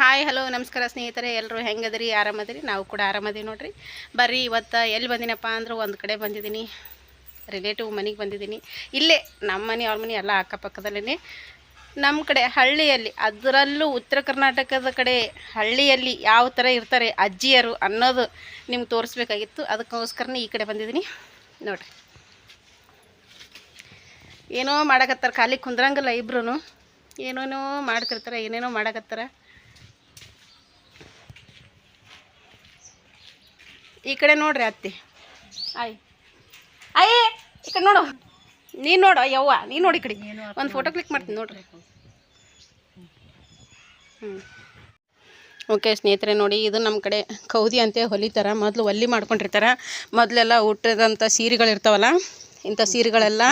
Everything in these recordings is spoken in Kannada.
ಹಾಯ್ ಹಲೋ ನಮಸ್ಕಾರ ಸ್ನೇಹಿತರೆ ಎಲ್ಲರೂ ಹೆಂಗದಿರಿ, ಆರಾಮದ್ರಿ? ನಾವು ಕೂಡ ಆರಾಮದೀವಿ ನೋಡ್ರಿ. ಬರ್ರಿ, ಇವತ್ತು ಎಲ್ಲಿ ಬಂದಿನಪ್ಪ ಅಂದ್ರೆ ಒಂದು ಕಡೆ ಬಂದಿದ್ದೀನಿ ರಿಲೇಟಿವ್ ಮನೆಗೆ ಬಂದಿದ್ದೀನಿ ಇಲ್ಲೇ ನಮ್ಮ ಮನೆ, ಅವ್ರ ಮನೆ ಎಲ್ಲ ಅಕ್ಕಪಕ್ಕದಲ್ಲೇ ನಮ್ಮ ಕಡೆ ಹಳ್ಳಿಯಲ್ಲಿ, ಅದರಲ್ಲೂ ಉತ್ತರ ಕರ್ನಾಟಕದ ಕಡೆ ಹಳ್ಳಿಯಲ್ಲಿ ಯಾವ ಥರ ಇರ್ತಾರೆ ಅಜ್ಜಿಯರು ಅನ್ನೋದು ನಿಮ್ಗೆ ತೋರಿಸ್ಬೇಕಾಗಿತ್ತು. ಅದಕ್ಕೋಸ್ಕರನೇ ಈ ಕಡೆ ಬಂದಿದ್ದೀನಿ ನೋಡ್ರಿ. ಏನೋ ಮಾಡಕತ್ತಾರೆ, ಖಾಲಿ ಕುಂದ್ರಂಗಲ್ಲ ಇಬ್ರು ಏನೇನೋ ಮಾಡ್ತಿರ್ತಾರೆ, ಏನೇನೋ ಮಾಡಕತ್ತಾರ. ಈ ಕಡೆ ನೋಡ್ರಿ ಅತ್ತಿ. ಆಯ್. ಅಯ್ಯ ಈ ಕಡೆ ನೋಡು. ನೀ ನೋಡು ಯವ್ವ ನೀ ನೋಡಿ ಕಡೆ. ಒಂದು ಫೋಟೋ ಕ್ಲಿಕ್ ಮಾಡ್ತೀನಿ ನೋಡ್ರಿ. ಹ್ಞೂ ಓಕೆ ಸ್ನೇಹಿತರೆ ನೋಡಿ ಇದು ನಮ್ಮ ಕಡೆ ಕೌದಿ ಅಂತೆ ಹೊಲಿತಾರ. ಮೊದಲು ಒಲ್ಲಿ ಮಾಡ್ಕೊಂಡಿರ್ತಾರೆ. ಮೊದಲೆಲ್ಲ ಹುಟ್ಟಿದಂಥ ಸೀರೆಗಳಿರ್ತಾವಲ್ಲ ಇಂಥ ಸೀರೆಗಳೆಲ್ಲ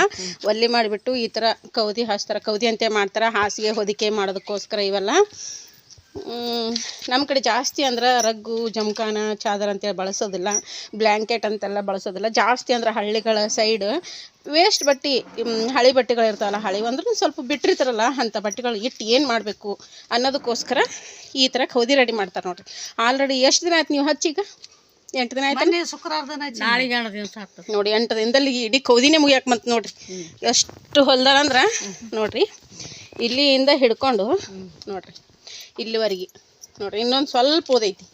ಒಲ್ಲಿ ಮಾಡಿಬಿಟ್ಟು ಈ ಥರ ಕೌದಿ ಹಾಸ್ತಾರೆ. ಕೌದಿ ಅಂತೆ ಮಾಡ್ತಾರೆ. ಹಾಸಿಗೆ ಹೊದಿಕೆ ಮಾಡೋದಕ್ಕೋಸ್ಕರ ಇವೆಲ್ಲ. ನಮ್ಮ ಕಡೆ ಜಾಸ್ತಿ ಅಂದ್ರೆ ರಗ್ಗು ಜಮಖಾನ ಚಾದರ್ ಅಂತೇಳಿ ಬಳಸೋದಿಲ್ಲ ಬ್ಲ್ಯಾಂಕೆಟ್ ಅಂತೆಲ್ಲ ಬಳಸೋದಿಲ್ಲ. ಜಾಸ್ತಿ ಅಂದ್ರೆ ಹಳ್ಳಿಗಳ ಸೈಡ್ ವೇಸ್ಟ್ ಬಟ್ಟೆ ಹಳಿ ಬಟ್ಟೆಗಳು ಇರ್ತಾವಲ್ಲ ಹಳಿ ಅಂದ್ರೆ ಸ್ವಲ್ಪ ಬಿಟ್ಟಿರ್ತಾರಲ್ಲ ಅಂಥ ಬಟ್ಟೆಗಳು ಇಟ್ಟು ಏನು ಮಾಡಬೇಕು ಅನ್ನೋದಕ್ಕೋಸ್ಕರ ಈ ಥರ ಕೌದಿ ರೆಡಿ ಮಾಡ್ತಾರೆ ನೋಡ್ರಿ. ಆಲ್ರೆಡಿ ಎಷ್ಟು ದಿನ ಆಯ್ತು ನೀವು ಹಚ್ಚೀಗ? ಎಂಟು ದಿನ ಆಯ್ತು ಶುಕ್ರವಾರ ದಿನ ನೋಡಿ ಎಂಟು ದಿನದಲ್ಲಿ ಇಡೀ ಕೌದಿನೇ ಮುಗಿಯಕ್ಕೆ ಮತ್ತೆ ನೋಡ್ರಿ. ಎಷ್ಟು ಹೊಲ್ದಾರ ಅಂದ್ರೆ ನೋಡ್ರಿ ಇಲ್ಲಿಯಿಂದ ಹಿಡ್ಕೊಂಡು ನೋಡ್ರಿ. ಇಲ್ಲಿವರೆಗೆ. ನೋಡ್ರಿ ಇನ್ನೊಂದು ಸ್ವಲ್ಪ ಉದೈತಿ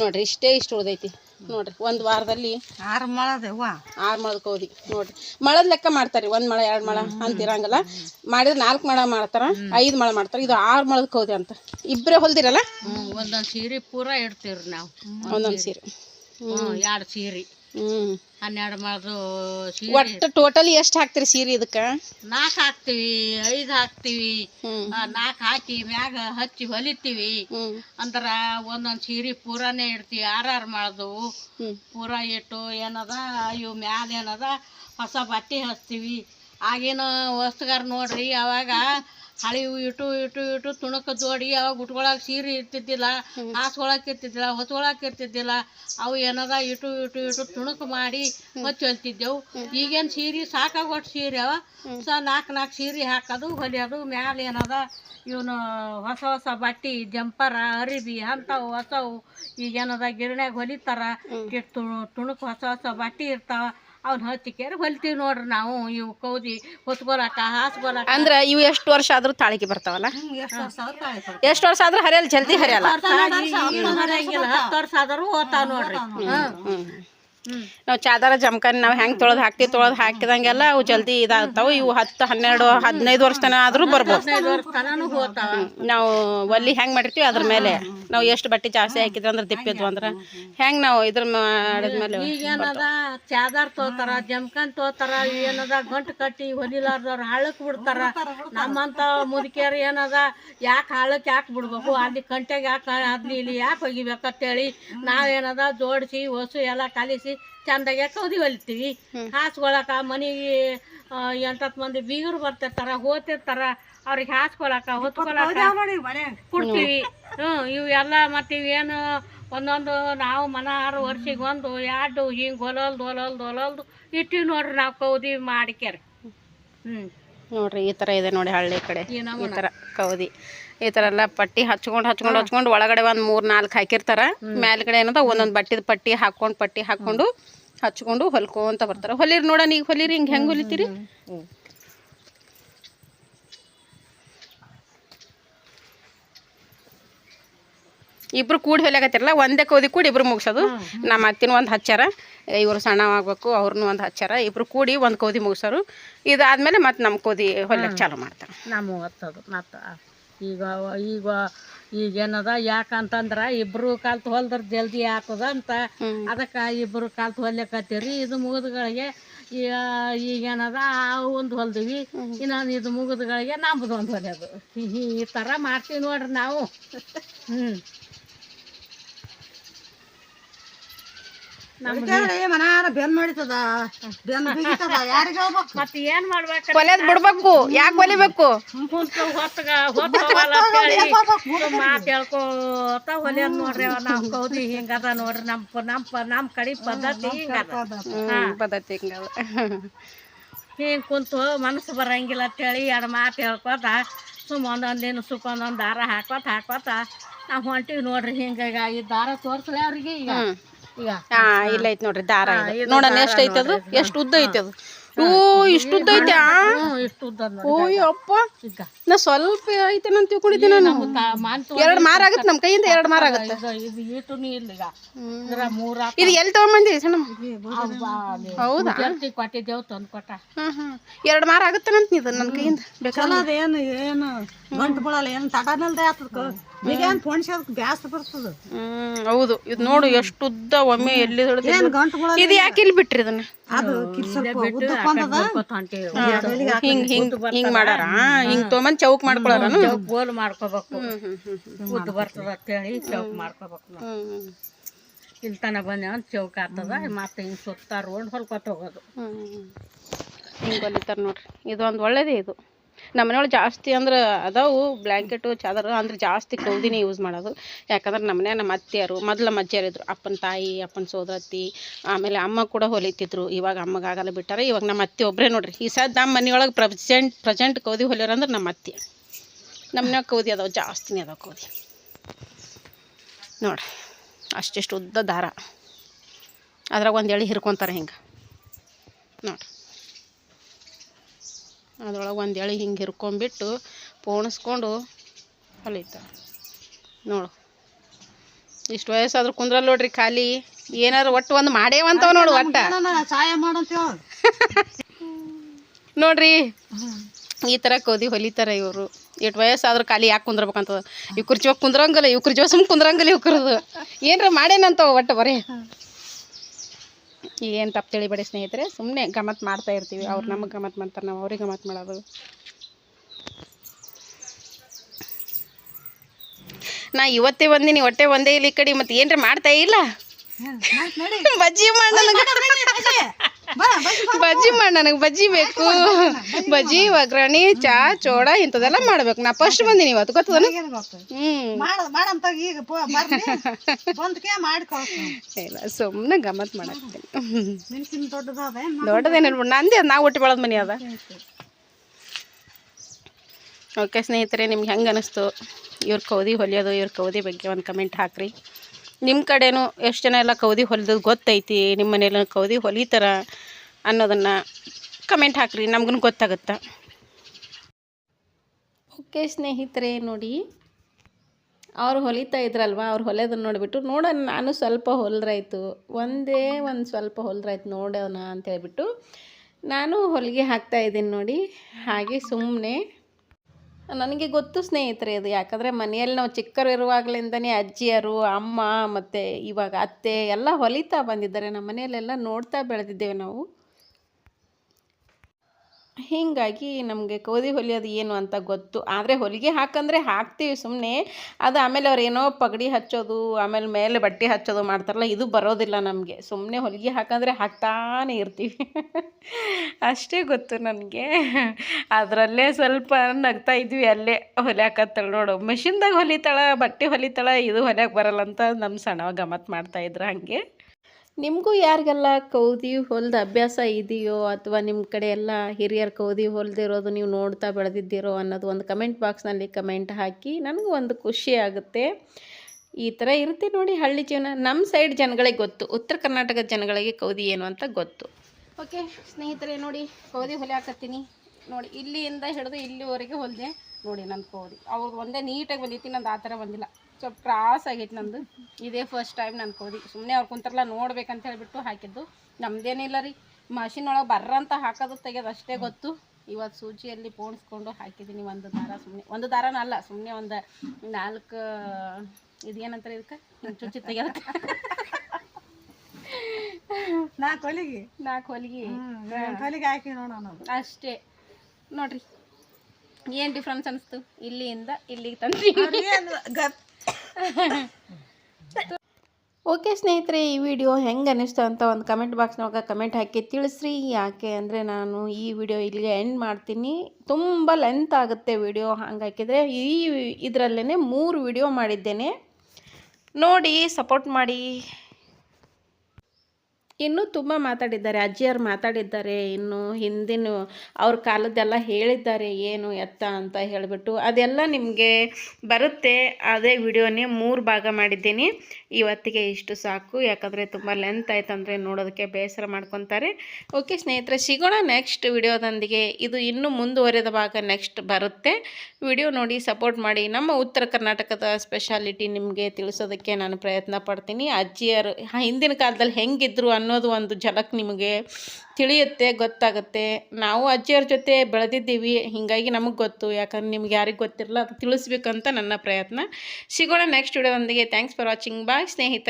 ನೋಡ್ರಿ ಇಷ್ಟೇ ಇಷ್ಟು ಉದೈತಿ ನೋಡ್ರಿ ಒಂದು ವಾರದಲ್ಲಿ ಆರು ಮಳದೇವ ಆರು ಮಳಕ್ಕೆ ಹೋದಿ ನೋಡ್ರಿ ಮಳದ ಲೆಕ್ಕ ಮಾಡ್ತಾರೆ. ಒಂದು ಮಳ ಎರಡು ಮಳ ಅಂತಿರಂಗಲ್ಲ. ಮಾಡಿದ್ರೆ ನಾಲ್ಕು ಮಳ ಮಾಡ್ತಾರ ಐದು ಮಳ ಮಾಡ್ತಾರೆ. ಇದು ಆರು ಮಳದ ಕೋದೆ ಅಂತ. ಇಬ್ಬರೇ ಹೊಲ್ದಿರಲ್ಲ? ಒಂದೊಂದು ಸೀರೆ ಪೂರ ಇಡ್ತೀವ್ರಿ ನಾವು. ಒಂದೊಂದು ಸೀರೆ. ಎರಡು ಸೀರೆ. ಹನ್ನೆರಡು ಮಾಡೋದು ಸೀರೆ. ಒಟ್ಟು ಟೋಟಲ್ ಎಷ್ಟು ಹಾಕ್ತೀರಿ ಸೀರೆ ಇದಕ್ಕೆ? ನಾಲ್ಕು ಹಾಕ್ತೀವಿ ಐದು ಹಾಕ್ತೀವಿ ನಾಲ್ಕು ಹಾಕಿ ಮ್ಯಾಗ ಹಚ್ಚಿ ಹೊಲಿತೀವಿ. ಅಂದ್ರೆ ಒಂದೊಂದು ಸೀರೆ ಪೂರಾನೇ ಇಡ್ತೀವಿ ಆರಾರು ಮಾಡೋದು. ಪೂರಾ ಪೂರ ಇಟ್ಟು ಏನದ ಇವು ಮ್ಯಾಲ ಏನದ ಹೊಸ ಬಟ್ಟೆ ಹಚ್ತೀವಿ. ಆಗಿನ ವಸ್ತುಗಾರ ನೋಡ್ರಿ ಅವಾಗ ಹಳಿವು ಇಟ್ಟು ಇಟ್ಟು ಇಟ್ಟು ತುಣಕ ಜೋಡಿ ಅವಾಗ ಉಟ್ಕೊಳಕ್ ಸೀರೆ ಇರ್ತಿದ್ದಿಲ್ಲ ಹಾಸ್ಕೊಳಕ್ ಇರ್ತಿದ್ದಿಲ್ಲ ಹೊತ್ಕೊಳಕ್ ಇರ್ತಿದ್ದಿಲ್ಲ ಅವು ಏನದ ಇಟ್ಟು ಇಟ್ಟು ಇಟ್ಟು ತುಣುಕು ಮಾಡಿ ಮತ್ತೆ ಹೊಲ್ತಿದ್ದೆವು. ಈಗೇನು ಸೀರೆ ಸಾಕಾಗೊಟ್ಟು ಸೀರೆ ಅವ. ಸ ನಾಲ್ಕು ನಾಲ್ಕು ಸೀರೆ ಹಾಕೋದು ಹೊಲಿಯೋದು ಮ್ಯಾಲೆ ಏನದ ಇವನು ಹೊಸ ಹೊಸ ಬಟ್ಟೆ ಜಂಪರ ಅರಿಬಿ ಅಂಥವು ಹೊಸವು. ಈಗೇನದ ಗಿರಣ್ಯಾಗ ಹೊಲಿತಾರ ಇಟ್ ತುಣು ತುಣುಕು ಹೊಸ ಹೊಸ ಬಟ್ಟೆ ಇರ್ತಾವ. ಅವ್ನ ಹಚ್ಚಿಕೇರಿ ಹೊಲ್ತೀವಿ ನೋಡ್ರಿ ನಾವು ಇವು ಕೌದಿ ಹೊತ್ಕೊಳಕ ಹಾಸ್ಕೊಳಕ. ಅಂದ್ರೆ ಇವು ಎಷ್ಟು ವರ್ಷ ಆದ್ರೂ ತಾಳಿಗೆ ಬರ್ತಾವಲ್ಲ? ಎಷ್ಟು ವರ್ಷ ಆದ್ರೂ ಹರಿಯಲ್ಲ ಜಲ್ದಿ ಹರಿಯಲ್ಲ. ಹತ್ತ್ ವರ್ಷ ಆದರೂ ಓದ್ತಾವ ನೋಡ್ರಿ. ಹ್ಮ್. ನಾವು ಚಾದರ ಜಮಖಾನಿ ನಾವು ಹೆಂಗೆ ತೊಳೆದು ಹಾಕ್ತೀವಿ ತೊಳೆದು ಹಾಕಿದಂಗೆಲ್ಲ ಅವು ಜಲ್ದಿ ಇದಾಗ್ತಾವೆ. ಇವು ಹತ್ತು ಹನ್ನೆರಡು ಹದಿನೈದು ವರ್ಷ ತನಕ ಆದ್ರೂ ಬರ್ಬೋದು. ನಾವು ಒಲ್ಲಿ ಹೆಂಗೆ ಮಾಡಿರ್ತೀವಿ ಅದ್ರ ಮೇಲೆ. ನಾವು ಎಷ್ಟು ಬಟ್ಟೆ ಜಾಸ್ತಿ ಹಾಕಿದ್ರೆ ಅಂದ್ರೆ ದಿಪ್ಪಿದ್ವು ಅಂದ್ರೆ. ಹೆಂಗೆ ನಾವು ಇದ್ರ ಮಾಡಿದ್ಮೇಲೆ ಈಗೇನದ ಚಾದರ್ ತೋತಾರ ಜಮ್ಕನ್ ತೋತಾರ ಏನದ ಗಂಟು ಕಟ್ಟಿ ಹೊಲಿಲಾರ್ದವ್ರು ಹಾಳಕ್ ಬಿಡ್ತಾರ. ನಮ್ಮಂತ ಮುದುಕಿಯರು ಏನದ ಯಾಕೆ ಹಾಳಕ್ ಯಾಕೆ ಬಿಡ್ಬೇಕು? ಅಲ್ಲಿ ಕಂಟೆಗೆ ಯಾಕೆ ಅದ್ಲಿ ಇಲ್ಲಿ ಯಾಕೆ ಹೋಗಿಬೇಕಂತೇಳಿ ನಾವೇನದ ಜೋಡಿಸಿ ಹೊಸು ಎಲ್ಲ ಕಲಿಸಿ ಚಂದಾಗೆ ಕೌದಿ ಹೊಲಿತೀವಿ. ಹಾಸ್ಕೊಳಕ ಮನೆಗೆ ಎಂಟತ್ತು ಮಂದಿ ಬೀಗರು ಬರ್ತಿರ್ತಾರ ಹೋತಿರ್ತಾರ ಅವ್ರಿಗೆ ಹಾಸ್ಕೊಳಕ ಹೊತ್ಕೊಳಕ ಕೊಡ್ತೀವಿ. ಹ್ಞೂ ಇವು ಎಲ್ಲ ಮತ್ತು ಇವೇನು ಒಂದೊಂದು ನಾವು ಮನ ಆರು ವರ್ಷಿಗೆ ಒಂದು ಎರಡು ಹಿಂಗೆ ಹೊಲಲ್ದು ಹೊಲಲ್ದು ಹೊಲಲ್ದು ಇಟ್ಟಿವಿ ನೋಡ್ರಿ ನಾವು ಕೌದಿ ಮಾಡಿಕ್ಯಾರ. ಹ್ಞೂ ನೋಡ್ರಿ ಈ ಥರ ಇದೆ ನೋಡಿ ಹಳ್ಳಿ ಕಡೆ ಈ. ಥರ ಕೌದಿ. ಈ ಥರ ಎಲ್ಲ ಪಟ್ಟಿ ಹಚ್ಕೊಂಡು ಹಚ್ಕೊಂಡು ಹಚ್ಕೊಂಡು ಒಳಗಡೆ ಒಂದು ಮೂರು ನಾಲ್ಕು ಹಾಕಿರ್ತಾರ. ಮೇಲ್ಗಡೆ ಏನದ ಒಂದೊಂದು ಬಟ್ಟಿದ ಪಟ್ಟಿ ಹಾಕೊಂಡು ಪಟ್ಟಿ ಹಾಕೊಂಡು ಹಚ್ಕೊಂಡು ಹೊಲ್ಕೊಂತ ಬರ್ತಾರೆ. ಹೊಲಿರಿ ನೋಡ ಈಗ ಹೊಲಿರಿ ಹಿಂಗೆ ಹೆಂಗೆ ಹೊಲಿತೀರಿ? ಇಬ್ರು ಕೂಡಿ ಹೊಲಿಯಾಗತ್ತಿರಲ್ಲ ಒಂದೇ ಕೋದಿ ಕೂಡಿ ಇಬ್ರು ಮುಗಿಸೋದು. ನಮ್ಮ ಅತ್ತಿನ ಒಂದು ಹಚ್ಚಾರ ಇವರು ಸಣ್ಣವಾಗಬೇಕು ಅವ್ರನ್ನೂ ಒಂದು ಹಚ್ಚಾರ ಇಬ್ರು ಕೂಡಿ ಒಂದು ಕೋದಿ ಮುಗಿಸೋರು. ಇದಾದ್ಮೇಲೆ ಮತ್ತೆ ನಮ್ಮ ಕೋದಿ ಹೊಲಿಯಕ್ಕೆ ಚಾಲು ಮಾಡ್ತಾರೆ. ಹತ್ತದು ಈಗ ಈಗ ಈಗೇನದ ಯಾಕಂತಂದ್ರೆ ಇಬ್ರು ಕಾಲ್ತು ಹೊಲ್ದ್ರ ಜಲ್ದಿ ಆಗ್ತದ ಅಂತ. ಅದಕ್ಕೆ ಇಬ್ರು ಕಾಲ್ತು ಹೊಲ್ಯಕತ್ತೀರಿ ಇದು ಮುಗಿದ್ಗಳಿಗೆ ಈಗೇನದ ಒಂದು ಹೊಲ್ದಿವಿ. ಇನ್ನೊಂದು ಇದು ಮುಗಿದ್ಗಳಿಗೆ ನಮ್ಮದು ಒಂದು ಹೊಲಿಯೋದು. ಈ ಈ ಥರ ಮಾಡ್ತೀವಿ ನೋಡ್ರಿ ನಾವು. ಹ್ಞೂ ಮನಾರ ಬೆನ್ ಮಾಡಿತದ ಬೆನ್ ಬಿಗಿತದ? ಯಾರಿಗೆ ಹೇಳ್ಬೇಕು? ಮತ್ತೆ ಏನು ಮಾಡ್ಬೇಕು? ಹೊಲಿಯೋದು ಬಿಡ್ಬೇಕು. ಯಾಕೆ ಹೊಲಿಬೇಕು? ಕುಂತು ಹೊತ್ತಗ ಅಂತೇಳಿ ಮಾತು ಹೇಳ್ಕೋತ ಹೊಲಿಯೋದು ನೋಡ್ರಿ ನಾವು ಕೌದಿ ಹಿಂಗದ ನೋಡ್ರಿ. ನಮ್ಮ ನಮ್ಮ ನಮ್ಮ ಕಡೆ ಪದ್ಧತಿ ಹಿಂಗದ. ಪದ್ಧತಿ. ಹಿಂಗದ. ಹಿಂಗೆ ಕುಂತು ಮನಸ್ಸು ಬರಂಗಿಲ್ಲ ಅಂತೇಳಿ ಎರಡು ಮಾತು ಹೇಳ್ಕೊತ ಸುಮ್ಮ ಒಂದೊಂದು ದಿನ ಸುಕ್ಕ ಒಂದೊಂದು ದಾರ ಹಾಕೋತ ಹಾಕೋತ ನಾವು ಹೊಂಟಿವಿ ನೋಡ್ರಿ ಈಗ ಈ ದಾರ ತೋರ್ಸಲೆ ಅವ್ರಿಗೆ ಈಗ. ಹಾ ಇಲ್ಲ ಐತಿ ನೋಡ್ರಿ ದಾರ ಇದು. ನೋಡೋಣ ಎಷ್ಟ್ ಐತಿ ಅದು? ಎಷ್ಟು ಉದ್ದ ಐತೆ ಅದು? ಓ ಇಷ್ಟು ಉದ್ದ ಐತಿ ಆ? ಇಷ್ಟು ಉದ್ದ ನೋಡಿ ಓಯ್ ಅಪ್ಪ. ಈಗ. ನಾ ಸ್ವಲ್ಪ ಐತೆ ತಿಳ್ಕೊಂಡಿದ್ದೆ ನಾನು. ಮಾನ್ ಎರಡು ಮಾರ ಆಗತ್ತೆ ನಮ್ಮ ಕೈಯಿಂದ ಎರಡು ಮಾರ ಆಗತ್ತೆ. ಇದು ಇದು ಈಟುನು ಇಲ್ಲ ಈಗ. ಇದ್ರ ಮೂರ ಇದು ಎಲ್ಲಿ ತಗೊಂಬಂದಿ ಸಣ್ಣ ಹೌದಾ? ಕೊಟ್ಟಿದ್ದೇವು ತಂದು ಕೊಟ್ಟ. ಹಾ ಹಾ ಎರಡು ಮಾರ ಆಗತ್ತನಂತ ಇದು ನನ್ನ ಕೈಯಿಂದ? ಅದ ಏನು ಏನು? ಗಂಟು ಬಿಡಲ್ಲ ಏನು? ಆತದ ಬರ್ತದ ಹ್ಮ್ ಹೌದು. ಇದು ನೋಡು ಎಷ್ಟು ಉದ್ದ ಒಮ್ಮೆ ಎಲ್ಲಿ ಏನು ಇದು ಯಾಕೆ ಇಲ್ಲಿ ಬಿಟ್ರಿ ಇದನ್ನ? ಅದು ಕಿಲ್ ಸ್ವಲ್ಪ ಉದ್ದಕ್ಕೆ ಬಂದದ? ಹಿಂಗ್ ಹಿಂಗ್ ಹಿಂಗ್ ಮಾಡಾರ? ಹಿಂಗ್ ತೊಗೊಂಬಂದ್ ಚೌಕ್ ಮಾಡ್ಕೊಳಾರನು ಗೋಲ್ ಮಾಡ್ಕೋಬೇಕು. ಉದ್ದ ಬರ್ತದ ಅಂತೇಳಿ ಚೌಕ್ ಮಾಡ್ಕೋಬೇಕು ನಾವು. ಇಲ್ಲಿ ತನ ಬಂದೆ ಅಂತ ಚೌಕ್ ಆಗ್ತದ ಮತ್ತೆ ಹಿಂಗೆ ಸುತ್ತ ರೋಡ್ ಹೊಲ್ಕೊತ ಹೋಗೋದು. ಹ್ಮ್ ಹಿಂಗೆ ಹೊಲಿತಾರ ನೋಡ್ರಿ. ಇದು ಒಂದು ಒಳ್ಳೇದೇ ಇದು. ನಮ್ಮ ಮನೆಯೊಳಗೆ ಜಾಸ್ತಿ ಅಂದ್ರೆ ಅದಾವು ಬ್ಲ್ಯಾಂಕೆಟು ಚಾದರ ಅಂದ್ರೆ ಜಾಸ್ತಿ ಕೌದಿನೇ ಯೂಸ್ ಮಾಡೋದು. ಯಾಕಂದ್ರೆ ನಮ್ಮ ನಮ್ಮ ಅತ್ತೆಯರು, ಮೊದಲ ಮಜ್ಜಿಯರಿದ್ರು ಅಪ್ಪನ ತಾಯಿ, ಅಪ್ಪನ ಸೋದರತ್ತಿ, ಆಮೇಲೆ ಅಮ್ಮ ಕೂಡ ಹೊಲಿತಿದ್ರು. ಇವಾಗ ಅಮ್ಮಗೆ ಆಗಲ್ಲ ಬಿಟ್ಟಾರೆ. ಇವಾಗ ನಮ್ಮ ಅತ್ತೆ ಒಬ್ಬರೇ ನೋಡ್ರಿ. ಈ ಸದ್ ನಮ್ಮ ಮನೆಯೊಳಗೆ ಪ್ರೆಸೆಂಟ್ ಪ್ರೆಸೆಂಟ್ ಕೌದಿ ಹೊಲಿಯೋರು ಅಂದ್ರೆ ನಮ್ಮ ಅತ್ತೆ. ನಮ್ಮ ಮನ್ಯಾಗ ಕೌದಿ ಅದಾವೆ, ಜಾಸ್ತಿನೇ ಅದಾವ ಕೌದಿ ನೋಡ್ರಿ, ಅಷ್ಟಿಷ್ಟು ಉದ್ದ ದಾರ. ಅದ್ರಾಗ ಒಂದು ಎಳೆ ಹಿರ್ಕೊಂತಾರೆ ಹಿಂಗೆ. ನೋಡ್ರಿ. ಅದ್ರೊಳಗೆ ಒಂದು ಎಳೆ ಹಿಂಗೆ ಹಿರ್ಕೊಂಬಿಟ್ಟು ಪೋಣಿಸ್ಕೊಂಡು ಹೊಲಿತ ನೋಡು. ಇಷ್ಟು ವಯಸ್ಸಾದ್ರೂ ಕುಂದ್ರಲ್ಲ ನೋಡ್ರಿ ಖಾಲಿ. ಏನಾರು ಒಟ್ಟು ಒಂದು ಮಾಡೇವಂತವ ನೋಡು ಒಟ್ಟ. ಸಹಾಯ ಮಾಡಂತ ಹೇಳು ನೋಡ್ರಿ ಈ ಥರ ಕೋದಿ ಹೊಲಿತಾರೆ ಇವರು. ಎಷ್ಟು ವಯಸ್ಸಾದ್ರೂ ಖಾಲಿ ಯಾಕೆ ಕುಂದ್ರಬೇಕಂತ ಇವ್ ಕುರ್ಚಿ ಹೋಗಿ ಕುಂದ್ರಂಗಿಲ್ಲ ಇವ್ ಕುರ್ಚಿ ಸುಮ್ಮನೆ ಕುಂದ್ರಂಗಿಲ್ಲ ಇವ್ರದ್ದು ಏನ್ರ ಮಾಡೇನಂತವ ಒಟ್ಟು ಬರೀ. ಏನು ತಪ್ಪು ತಿಳಿಬೇಡಿ ಸ್ನೇಹಿತರೆ. ಸುಮ್ಮನೆ ಗಮತ್ ಮಾಡ್ತಾ ಇರ್ತೀವಿ. ಅವ್ರು ನಮಗೆ ಗಮತ್ ಮಾಡ್ತಾರೆ. ನಾವು ಅವ್ರಿಗೆ ಗಮತ್ ಮಾಡೋದು. ನಾ ಇವತ್ತೇ ಬಂದಿನಿ ಹೊಟ್ಟೆ ಒಂದೇ ಇಲ್ಲಿ ಈ ಕಡೆ. ಮತ್ತೆ ಏನ್ರ ಮಾಡ್ತಾ ಇಲ್ಲ? ಬಜ್ಜಿ ಮಾಡಿ ಬಜ್ಜಿ ಮಾಡಿ ನನಗೆ ಬಜ್ಜಿ ಬೇಕು. ಬಜ್ಜಿ ಒಗ್ಗರಣೆ ಚಾ ಚೋಡ ಇಂಥದೆಲ್ಲ ಮಾಡ್ಬೇಕು. ನಾ ಫಸ್ಟ್ ಬಂದೀನಿ ಇವತ್ತು ಗೊತ್ತದ ಇಲ್ಲ ಸುಮ್ಮನೆ ಗಮತ್ ಮಾಡಾಕ್ತೀನಿ ದೊಡ್ಡದೇನ ನಂದಿ ಅದ್ ದೊಡ್ಡದೇನಿಲ್ಲ ನಂದೇ ನಾ ಹುಟ್ಟಿ ಬೆಳೆದ ಮನೆ ಅದ. ಓಕೆ ಸ್ನೇಹಿತರೆ ನಿಮ್ಗೆ ಹೆಂಗೆ ಅನಿಸ್ತು? ಇವ್ರ ಕೌದಿ ಹೊಲಿಯೋದು ಇವ್ರ ಕೌದಿ ಬಗ್ಗೆ ಒಂದು ಕಮೆಂಟ್ ಹಾಕ್ರಿ. ನಿಮ್ಮ ಕಡೆನೂ ಎಷ್ಟು ಜನ ಎಲ್ಲ ಕೌದಿ ಹೊಲಿದು ಗೊತ್ತೈತಿ ನಿಮ್ಮ ಮನೆಯಲ್ಲ ಕೌದಿ ಹೊಲಿತಾರ ಅನ್ನೋದನ್ನು ಕಮೆಂಟ್ ಹಾಕ್ರಿ ನಮ್ಗೂ ಗೊತ್ತಾಗುತ್ತೆ. ಓಕೆ ಸ್ನೇಹಿತರೆ, ನೋಡಿ. ಅವ್ರು ಹೊಲಿತಾ ಇದ್ರಲ್ವ, ಅವ್ರು ಹೊಲೆದನ್ನು ನೋಡಿಬಿಟ್ಟು, ನೋಡೋಣ, ನಾನು ಸ್ವಲ್ಪ ಹೊಲ್ದ್ರಾಯ್ತು, ಒಂದೇ ಒಂದು ಸ್ವಲ್ಪ ಹೊಲ್ದ್ರಾಯ್ತು, ನೋಡೋಣ ಅಂತ ಹೇಳ್ಬಿಟ್ಟು, ನಾನು ಹೊಲಿಗೆ ಹಾಕ್ತಾ ಇದ್ದೀನಿ ನೋಡಿ, ಹಾಗೆ ಸುಮ್ಮನೆ ನನಗೆ ಗೊತ್ತು ಸ್ನೇಹಿತರೆ ಅದು ಯಾಕಂದರೆ ಮನೆಯಲ್ಲಿ ನಾವು ಚಿಕ್ಕರು ಇರುವಾಗಲಿಂದನೇ ಅಜ್ಜಿಯರು, ಅಮ್ಮ, ಮತ್ತು ಇವಾಗ ಅತ್ತೆ ಎಲ್ಲ ಹೊಲಿತಾ ಬಂದಿದ್ದಾರೆ. ನಮ್ಮ ಮನೆಯಲ್ಲೆಲ್ಲ ನೋಡ್ತಾ ಬೆಳೆದಿದ್ದೇವೆ ನಾವು. ಹೀಗಾಗಿ ನಮಗೆ ಕೌದಿ ಹೊಲಿಯೋದು ಏನು ಅಂತ ಗೊತ್ತು. ಆದರೆ ಹೊಲಿಗೆ ಹಾಕಂದ್ರೆ ಹಾಕ್ತೀವಿ ಸುಮ್ಮನೆ ಅದು ಆಮೇಲೆ ಅವ್ರು ಏನೋ ಪಗಡಿ ಹಚ್ಚೋದು, ಆಮೇಲೆ ಮೇಲೆ ಬಟ್ಟೆ ಹಚ್ಚೋದು ಮಾಡ್ತಾರಲ್ಲ, ಇದು ಬರೋದಿಲ್ಲ ನಮಗೆ. ಸುಮ್ಮನೆ ಹೊಲಿಗೆ ಹಾಕಂದ್ರೆ ಹಾಕ್ತಾನೆ ಇರ್ತೀವಿ. ಅಷ್ಟೇ ಗೊತ್ತು ನನಗೆ. ಅದರಲ್ಲೇ ಸ್ವಲ್ಪ ನಗ್ತಾ ಇದ್ವಿ ಅಲ್ಲೇ. ಹೊಲಿಯಾಕತ್ತಳ ನೋಡು. ಮಿಷಿನ್ದಾಗ ಹೊಲಿತಾಳ, ಬಟ್ಟೆ ಹೊಲಿತಾಳ, ಇದು ಹೊಲಿಯಾಕೆ ಬರಲ್ಲ ಅಂತ ನಮ್ಮ ಸಣ್ಣ ಗಮತ್ ಮಾಡ್ತಾಯಿದ್ರು ಹಾಗೆ. ನಿಮಗೂ ಯಾರಿಗೆಲ್ಲ ಕೌದಿ ಹೊಲ್ದ ಅಭ್ಯಾಸ ಇದೆಯೋ ಅಥವಾ ನಿಮ್ಮ ಕಡೆ ಎಲ್ಲ ಹಿರಿಯರು ಕೌದಿ ಹೊಲ್ದಿರೋದು ನೀವು ನೋಡ್ತಾ ಬೆಳೆದಿದ್ದೀರೋ ಅನ್ನೋದು ಒಂದು ಕಮೆಂಟ್ ಬಾಕ್ಸ್ನಲ್ಲಿ ಕಮೆಂಟ್ ಹಾಕಿ. ನನಗೂ ಒಂದು ಖುಷಿ ಆಗುತ್ತೆ. ಈ ಥರ ಇರುತ್ತೆ ನೋಡಿ ಹಳ್ಳಿ ಜೀವನ. ನಮ್ಮ ಸೈಡ್ ಜನಗಳಿಗೆ ಗೊತ್ತು. ಉತ್ತರ ಕರ್ನಾಟಕದ ಜನಗಳಿಗೆ ಕೌದಿ ಏನು ಅಂತ ಗೊತ್ತು. ಓಕೆ, ಸ್ನೇಹಿತರೆ ನೋಡಿ ಕೌದಿ ಹೊಲಿಯಾಕತ್ತೀನಿ ನೋಡಿ ಇಲ್ಲಿಂದ ಹಿಡಿದು ಇಲ್ಲಿವರೆಗೆ ಹೊಲಿದೆ ನೋಡಿ ನನ್ನ ಕೌದಿ. ಅವ್ರದ್ದು ಒಂದೇ ನೀಟಾಗಿ ಹೊಲಿತೀನಿ, ನಂದು ಆ ಥರ ಬಂದಿಲ್ಲ. ಸ್ವಲ್ಪ ಕ್ರಾಸ್ ಆಗೈತೆ ನಂದು. ಇದೇ ಫಸ್ಟ್ ಟೈಮ್ ನನ್ನ ಕೋದಿ. ಸುಮ್ಮನೆ ಅವ್ರು ಕುಂತಾರಲ್ಲ ನೋಡ್ಬೇಕಂತ ಹೇಳಿಬಿಟ್ಟು ಹಾಕಿದ್ದು. ನಮ್ದೇನಿಲ್ಲ ರೀ. ಮಷಿನ್ ಒಳಗೆ ಬರ್ರಂತ ಹಾಕೋದು ತೆಗೆಯೋದು ಅಷ್ಟೇ ಗೊತ್ತು. ಇವತ್ತು ಸೂಜಿಯಲ್ಲಿ ಪೋಣಿಸ್ಕೊಂಡು ಹಾಕಿದ್ದೀನಿ ಒಂದು ದಾರ ಸುಮ್ಮನೆ ಒಂದು ದಾರನ ಅಲ್ಲ ಸುಮ್ಮನೆ ಒಂದು ನಾಲ್ಕು ಇದೇನಂತಾರೆ ಇದಕ್ಕೆ? ಚುಚ್ಚಿ ತೆಗೆಯೋದಕ್ಕೆ. ನಾಲ್ಕು ಹೊಲಿಗೆ? ನಾಲ್ಕು ಹೊಲಿಗೆ. ಹೊಲಿಗೆ ಹಾಕಿ ನೋಡೋಣ ಅಷ್ಟೇ. ನೋಡ್ರಿ ಏನು ಡಿಫ್ರೆನ್ಸ್ ಅನಿಸ್ತು? ಇಲ್ಲಿಂದ ಇಲ್ಲಿಗೆ ತಂದ್ರಿ. ಓಕೆ ಸ್ನೇಹಿತರೆ, ಈ ವಿಡಿಯೋ ಹೆಂಗೆ ಅನ್ನಿಸ್ತು ಅಂತ ಒಂದು ಕಮೆಂಟ್ ಬಾಕ್ಸ್ನೊಳಗೆ ಕಮೆಂಟ್ ಹಾಕಿ ತಿಳಿಸ್ರಿ. ಯಾಕೆ ಅಂದರೆ ನಾನು ಈ ವಿಡಿಯೋ ಇಲ್ಲಿಗೆ ಎಂಡ್ ಮಾಡ್ತೀನಿ. ತುಂಬ ಲೆಂತ್ ಆಗುತ್ತೆ ವಿಡಿಯೋ. ಹಂಗೆ ಹಾಕಿದರೆ ಈ ಇದರಲ್ಲೇ ಮೂರು ವಿಡಿಯೋ ಮಾಡಿದ್ದೇನೆ. ನೋಡಿ ಸಪೋರ್ಟ್ ಮಾಡಿ. ಇನ್ನೂ ತುಂಬ ಮಾತಾಡಿದ್ದಾರೆ. ಅಜ್ಜಿಯರು ಮಾತಾಡಿದ್ದಾರೆ. ಇನ್ನು ಹಿಂದಿನ ಅವ್ರ ಕಾಲದ್ದೆಲ್ಲ ಹೇಳಿದ್ದಾರೆ. ಏನು ಎತ್ತ ಅಂತ ಹೇಳಿಬಿಟ್ಟು ಅದೆಲ್ಲ ನಿಮಗೆ ಬರುತ್ತೆ. ಅದೇ ವಿಡಿಯೋನೇ ಮೂರು ಭಾಗ ಮಾಡಿದ್ದೀನಿ. ಇವತ್ತಿಗೆ ಇಷ್ಟು ಸಾಕು. ಯಾಕಂದರೆ ತುಂಬ ಲೆಂತ್ ಆಯ್ತಂದರೆ ನೋಡೋದಕ್ಕೆ ಬೇಸರ ಮಾಡ್ಕೊತಾರೆ. ಓಕೆ ಸ್ನೇಹಿತರೆ, ಸಿಗೋಣ ನೆಕ್ಸ್ಟ್ ವಿಡಿಯೋದೊಂದಿಗೆ. ಇದು ಇನ್ನೂ ಮುಂದುವರೆದ ಭಾಗ ನೆಕ್ಸ್ಟ್ ಬರುತ್ತೆ. ವಿಡಿಯೋ ನೋಡಿ ಸಪೋರ್ಟ್ ಮಾಡಿ. ನಮ್ಮ ಉತ್ತರ ಕರ್ನಾಟಕದ ಸ್ಪೆಷಾಲಿಟಿ ನಿಮಗೆ ತಿಳಿಸೋದಕ್ಕೆ ನಾನು ಪ್ರಯತ್ನ ಪಡ್ತೀನಿ. ಅಜ್ಜಿಯರು ಹಿಂದಿನ ಕಾಲದಲ್ಲಿ ಹೆಂಗಿದ್ರು ಅನ್ನೋದು ಒಂದು ಝಲಕ್ ನಿಮಗೆ ತಿಳಿಯುತ್ತೆ, ಗೊತ್ತಾಗುತ್ತೆ. ನಾವು ಅಜ್ಜಿಯವ್ರ ಜೊತೆ ಬೆಳೆದಿದ್ದೀವಿ. ಹೀಗಾಗಿ ನಮಗೆ ಗೊತ್ತು. ಯಾಕಂದ್ರೆ ನಿಮ್ಗೆ ಯಾರಿಗೆ ಗೊತ್ತಿರಲ್ಲ, ಅದು ತಿಳಿಸ್ಬೇಕಂತ ನನ್ನ ಪ್ರಯತ್ನ. ಸಿಗೋಣ ನೆಕ್ಸ್ಟ್ ವಿಡಿಯೋದೊಂದಿಗೆ. ಥ್ಯಾಂಕ್ಸ್ ಫಾರ್ ವಾಚಿಂಗ್ ಬಾಯ್ ಸ್ನೇಹಿತರೆ